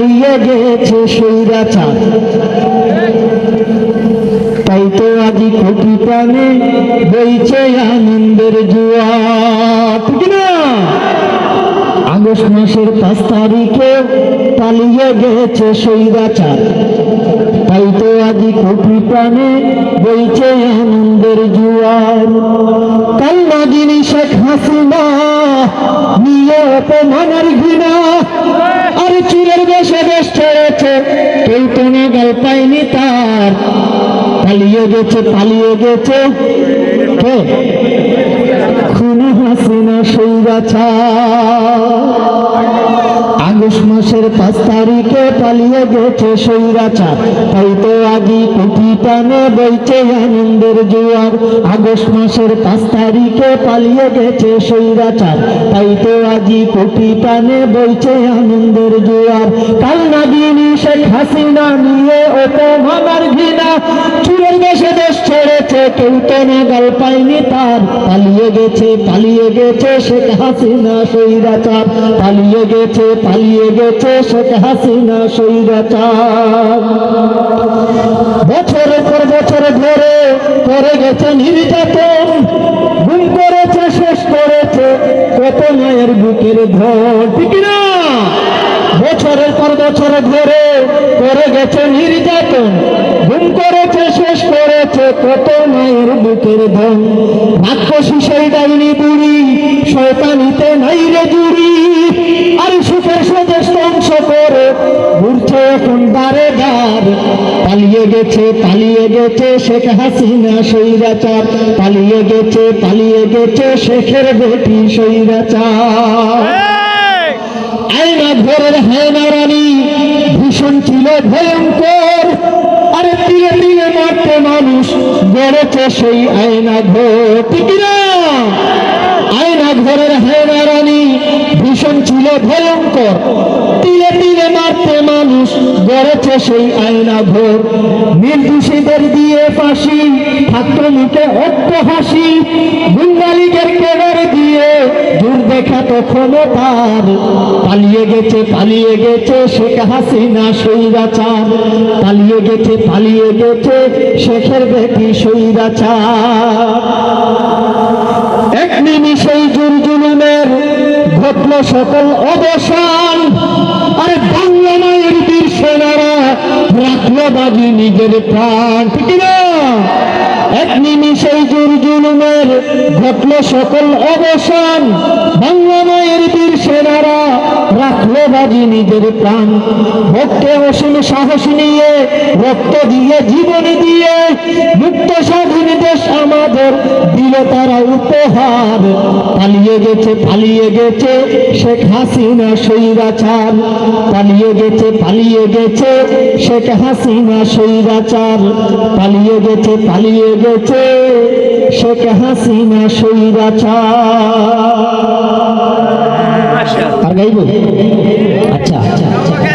পালিয়ে গেছে সৈরাচার তাই তো আজি কোটি প্রাণে বইছে আনন্দের না? আগস্ট মাসের পাঁচ তারিখে পালিয়ে গেছে সৈরাচার তাই তো আজি কোটি প্রাণে বইছে আনন্দের জুয়ার কাল নদিনী শেখ হাসিনা নিয়ে অপমানের ঘৃণা। আর চুরের বেশে বেশ ছেড়েছে, কেউ তো গল পায়নি তার। পালিয়ে গেছে পালিয়ে গেছে। খুনি হাসিনা সৈরাচার পাঁচ পালিয়ে গেছে সৈরাচার তাই তো আগে কুটি টানে বইছে আনন্দের জোয়ার। আগস্ট মাসের পাঁচ তারিখে পালিয়ে গেছে সৈরাচার তাই তো আজি কুটি টানে বইছে আনন্দের জোয়ার। কাল নাগিনী শেখ হাসিনা নিয়ে অপমানার ঘৃণা। চুরের ছেড়েছে কেউ তো নাগাল পায়নি তার। পালিয়ে গেছে পালিয়ে গেছে শেখ হাসিনা সৈরাচার পালিয়ে গেছে পালিয়ে গেছে শেখ হাসিনা সৈরাচার বছরের পর বছর ধরে করে গেছে নির্যাতন। গুম করেছে, শেষ করেছে কত মায়ের বুকের ধর। ঠিক না বছরের পর বছর ধরে করে গেছে নির্যাতন। গুম করেছে শেষ করেছে কত মায়ের বুকের ধন। রাক্ষসী সেই ডাইনি বুড়ি শয়তানিতে নাই রে জুড়ি। আর সুখের স্বদেশ ধ্বংস করে ঘুরছে এখন বারে বার। পালিয়ে গেছে পালিয়ে গেছে শেখ হাসিনা সৈরাচার পালিয়ে গেছে পালিয়ে গেছে শেখের বেটি সৈরাচার আয়না ঘরের হায়না রানী ভীষণ ছিল ভয়ঙ্কর আরে তীরে তীরে মারতে গড়েছে সেই আয়না ঘর আয়না ঘরের হায়না রানী ভীষণ ছিল ভয়ঙ্কর। তিলে তিলে মারতে মানুষ গড়েছে সেই আয়না ঘর নির্দোষীদের দিয়ে ফাঁসি থাকত মুখে অট্ট হাসি দিয়ে দূর দেখা তো ক্ষমতার পালিয়ে গেছে পালিয়ে গেছে শেখ হাসিনা সৈরাচার পালিয়ে গেছে পালিয়ে গেছে শেখের বেটি সৈরাচার এক ঘটল সকল অবসান। আরে বাংলা মায়ের বীর সেনারা রাখল বাজি নিজের প্রাণ, ঠিক নিমিষেই জুর জুলুমের ঘটল সকল অবসান। বাংলা মায়ের বীর সেনারা রাখল বাজি নিজের প্রাণ। ভক্তে অসীম সাহস নিয়ে, রক্ত দিয়ে, জীবন দিয়ে, মুক্ত স্বাধীন দেশ আমাদের দিল তারা উপহার। পালিয়ে গেছে পালিয়ে গেছে। শেখ হাসিনা সৈরাচার পালিয়ে গেছে পালিয়ে গেছে। শেখ হাসিনা সৈরাচার পালিয়ে গেছে পালিয়ে গেছে। শেখ হাসিনা সৈরাচার আর গাইব? আচ্ছা আচ্ছা আচ্ছা।